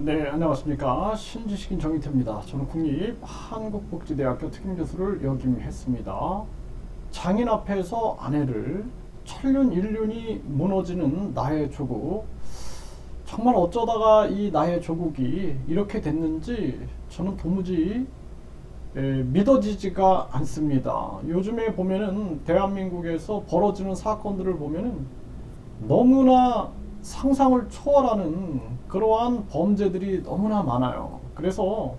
네, 안녕하십니까. 신지식인 정희태입니다. 저는 국립한국복지대학교 특임교수를 역임했습니다. 장인 앞에서 아내를 천륜 일륜이 무너지는 나의 조국. 정말 어쩌다가 이 나의 조국이 이렇게 됐는지 저는 도무지 에, 믿어지지가 않습니다. 요즘에 보면은 대한민국에서 벌어지는 사건들을 보면은 너무나 상상을 초월하는 그러한 범죄들이 너무나 많아요. 그래서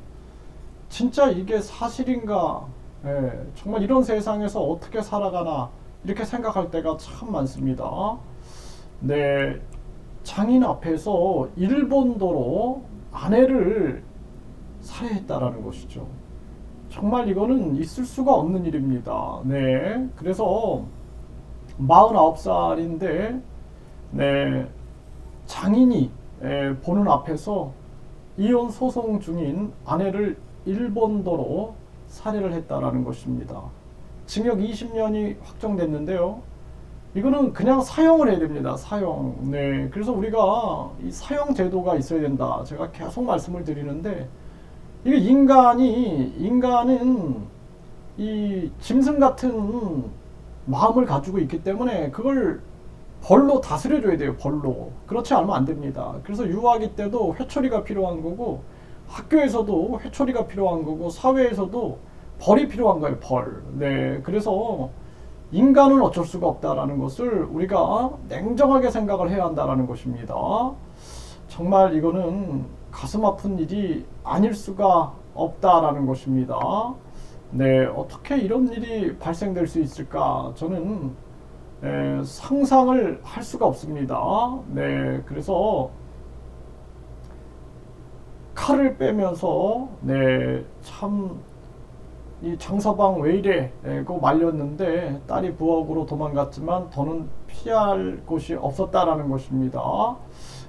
진짜 이게 사실인가? 예, 정말 이런 세상에서 어떻게 살아가나 이렇게 생각할 때가 참 많습니다. 네, 장인 앞에서 일본도로 아내를 살해했다라는 것이죠. 정말 이거는 있을 수가 없는 일입니다. 네, 그래서 49살인데 네, 장인이 에, 보는 앞에서 이혼 소송 중인 아내를 일본도로 살해를 했다라는 것입니다. 징역 20년이 확정됐는데요. 이거는 그냥 사형을 해야 됩니다. 사형. 네. 그래서 우리가 이 사형 제도가 있어야 된다. 제가 계속 말씀을 드리는데 이게 인간이 인간은 이 짐승 같은 마음을 가지고 있기 때문에 그걸 벌로 다스려줘야 돼요. 벌로. 그렇지 않으면 안 됩니다. 그래서 유아기 때도 회초리가 필요한 거고 학교에서도 회초리가 필요한 거고 사회에서도 벌이 필요한 거예요. 벌. 네. 그래서 인간은 어쩔 수가 없다라는 것을 우리가 냉정하게 생각을 해야 한다라는 것입니다. 정말 이거는 가슴 아픈 일이 아닐 수가 없다라는 것입니다. 네, 어떻게 이런 일이 발생될 수 있을까? 저는 에, 상상을 할 수가 없습니다. 네, 그래서 칼을 빼면서 네, 참 이 장서방 왜 이래? 고 말렸는데 딸이 부엌으로 도망갔지만 더는 피할 곳이 없었다라는 것입니다.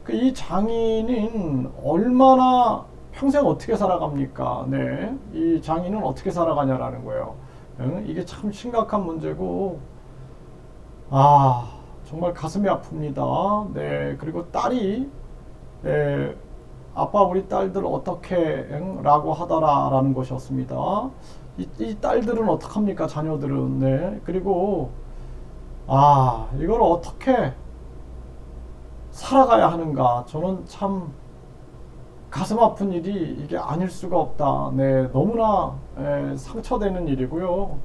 그 이 장인은 얼마나 평생 어떻게 살아갑니까? 네, 이 장인은 어떻게 살아가냐라는 거예요. 응? 이게 참 심각한 문제고, 아 정말 가슴이 아픕니다. 네, 그리고 딸이 네, 아빠 우리 딸들 어떻게 응? 라고 하더라라는 것이었습니다. 이, 이 딸들은 어떡합니까 자녀들은 네 그리고 아 이걸 어떻게 살아가야 하는가 저는 참 가슴 아픈 일이 이게 아닐 수가 없다 네 너무나 에, 상처되는 일이고요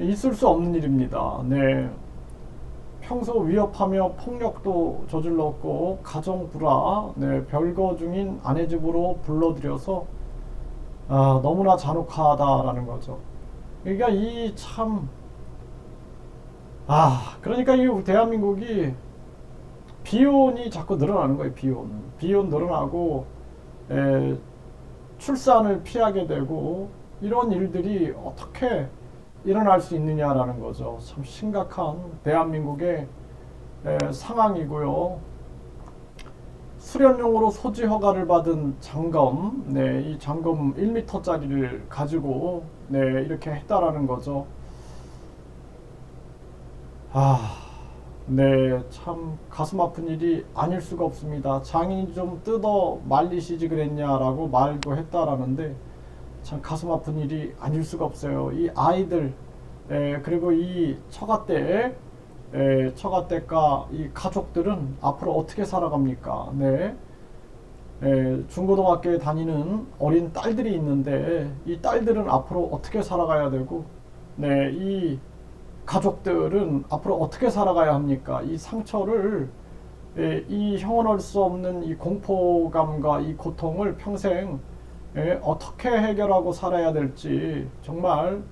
있을 수 없는 일입니다 네 평소 위협하며 폭력도 저질렀고 가정 불화 네 별거 중인 아내 집으로 불러들여서 아, 너무나 잔혹하다라는 거죠. 그러니까 이 참, 아, 그러니까 이 대한민국이 비혼이 자꾸 늘어나는 거예요, 비혼. 비혼 늘어나고, 에, 출산을 피하게 되고, 이런 일들이 어떻게 일어날 수 있느냐라는 거죠. 참 심각한 대한민국의 에, 상황이고요. 수련용으로 소지 허가를 받은 장검, 네, 이 장검 1m짜리를 가지고 네, 이렇게 했다라는 거죠. 아, 네, 참 가슴 아픈 일이 아닐 수가 없습니다. 장인이 좀 뜯어 말리시지 그랬냐라고 말도 했다라는데 참 가슴 아픈 일이 아닐 수가 없어요. 이 아이들, 네, 그리고 이 처가댁 에, 처가댁과 이 가족들은 앞으로 어떻게 살아갑니까? 네. 에, 중고등학교에 다니는 어린 딸들이 있는데 이 딸들은 앞으로 어떻게 살아가야 되고 네, 이 가족들은 앞으로 어떻게 살아가야 합니까? 이 상처를 에, 이 형언할 수 없는 이 공포감과 이 고통을 평생 에, 어떻게 해결하고 살아야 될지 정말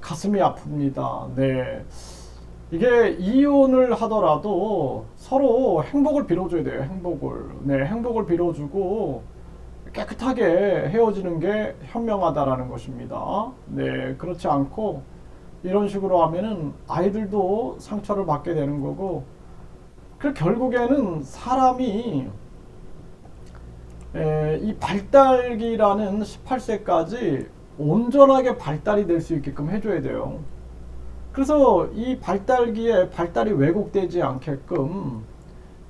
가슴이 아픕니다. 네. 이게 이혼을 하더라도 서로 행복을 빌어줘야 돼요. 행복을. 네, 행복을 빌어주고 깨끗하게 헤어지는 게 현명하다라는 것입니다. 네, 그렇지 않고 이런 식으로 하면은 아이들도 상처를 받게 되는 거고 그 결국에는 사람이 에, 이 발달기라는 18세까지 온전하게 발달이 될 수 있게끔 해줘야 돼요. 그래서 이 발달기에 발달이 왜곡되지 않게끔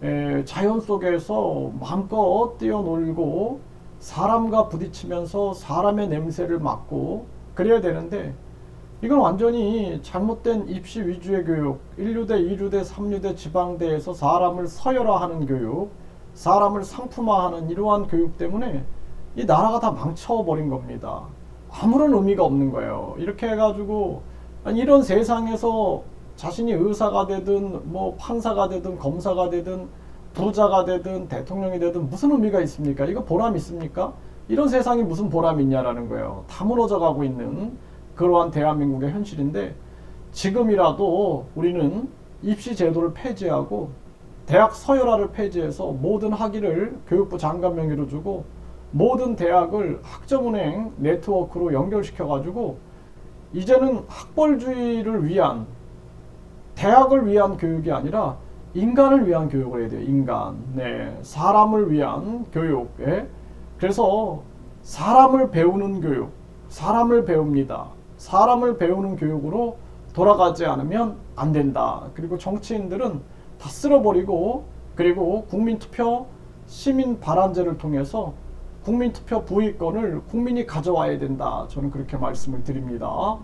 에, 자연 속에서 마음껏 뛰어놀고 사람과 부딪히면서 사람의 냄새를 맡고 그래야 되는데 이건 완전히 잘못된 입시 위주의 교육, 1류대, 2류대, 3류대 지방대에서 사람을 서열화하는 교육, 사람을 상품화하는 이러한 교육 때문에 이 나라가 다 망쳐버린 겁니다. 아무런 의미가 없는 거예요. 이렇게 해가지고 이런 세상에서 자신이 의사가 되든 뭐 판사가 되든 검사가 되든 부자가 되든 대통령이 되든 무슨 의미가 있습니까? 이거 보람 있습니까? 이런 세상이 무슨 보람이 있냐라는 거예요. 다 무너져 가고 있는 그러한 대한민국의 현실인데 지금이라도 우리는 입시 제도를 폐지하고 대학 서열화를 폐지해서 모든 학위를 교육부 장관 명의로 주고 모든 대학을 학점은행 네트워크로 연결시켜 가지고 이제는 학벌주의를 위한 대학을 위한 교육이 아니라 인간을 위한 교육을 해야 돼요. 인간. 네. 사람을 위한 교육. 예? 그래서 사람을 배우는 교육. 사람을 배웁니다. 사람을 배우는 교육으로 돌아가지 않으면 안 된다. 그리고 정치인들은 다 쓸어버리고 그리고 국민투표 시민 발안제를 통해서 국민투표 부의권을 국민이 가져와야 된다. 저는 그렇게 말씀을 드립니다.